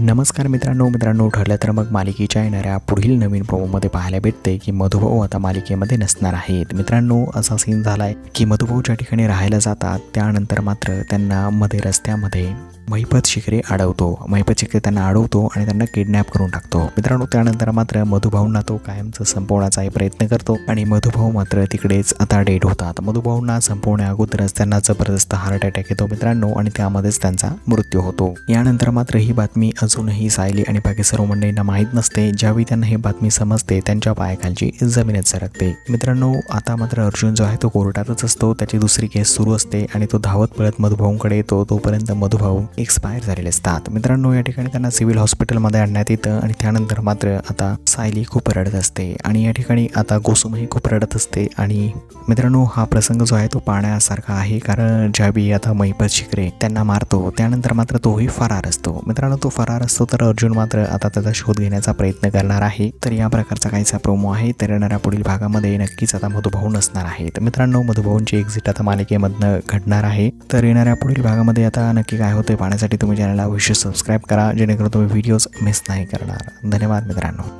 नमस्कार मित्रांनो मित्रांनो ठरलं तर मग मालिकेच्या येणाऱ्या पुढील नवीन प्रोमोमध्ये पाहायला भेटते की मधुभाऊ आता मालिकेमध्ये नसणार आहेत. मित्रांनो असा सीन झालाय की मधुभाऊ ज्या ठिकाणी राहायला जातात त्यानंतर मात्र त्यांना मध्ये रस्त्यामध्ये महिपत शिकरे अडवतो महिपत शिकरे त्यांना अडवतो आणि त्यांना किडनॅप करून टाकतो. मित्रांनो त्यानंतर मात्र मधुभाऊंना तो कायमचं संपवण्याचाही प्रयत्न करतो आणि मधुभाऊ मात्र तिकडेच आता डेट होतात. मधुभाऊंना संपवण्या अगोदरच त्यांना जबरदस्त हार्ट अटॅक येतो मित्रांनो आणि त्यामध्येच त्यांचा मृत्यू होतो. यानंतर मात्र ही बातमी अजूनही सायली आणि बाकी सर्व मंडळींना माहीत नसते. ज्यावेळी त्यांना ही बातमी समजते त्यांच्या पायाखालची जमीनच सरकते. मित्रांनो आता मात्र अर्जुन जो आहे तो कोर्टातच असतो. त्याची दुसरी केस सुरू असते आणि तो धावत पळत मधुभाऊंकडे येतो. तोपर्यंत मधुभाऊ एक्सपायर झालेले असतात. मित्रांनो या ठिकाणी त्यांना सिव्हिल हॉस्पिटलमध्ये आणण्यात येतं आणि त्यानंतर मात्र आता सायली खूप रडत असते आणि या ठिकाणी आता गोसुमही खूप रडत असते आणि मित्रांनो हा प्रसंग जो आहे तो पाहण्यासारखा आहे कारण ज्यावेळी आता महिपत शिकरे त्यांना मारतो त्यानंतर मात्र तोही फरार असतो. मित्रांनो तो फरार असतो तर अर्जुन मात्र आता त्याचा शोध घेण्याचा प्रयत्न करणार आहे. तर या प्रकारचा काहीसा प्रोमो आहे. तर येणाऱ्या पुढील भागामध्ये नक्कीच आता मधुभाऊ नसणार आहे तर मित्रांनो मधुभाऊंची एक्झिट आता मालिकेमधनं घडणार आहे. तर येणाऱ्या पुढील भागामध्ये आता नक्की काय होते पाहण्यासाठी तुम्ही चॅनलला अवश्य सबस्क्राईब करा जेणेकरून तुम्ही व्हिडिओज मिस नाही करणार. धन्यवाद मित्रांनो.